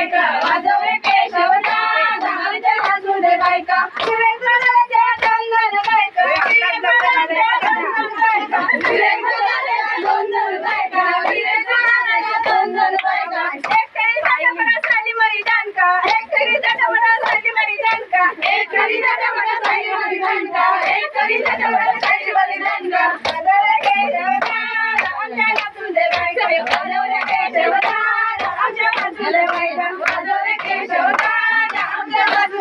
America, Keshav Dada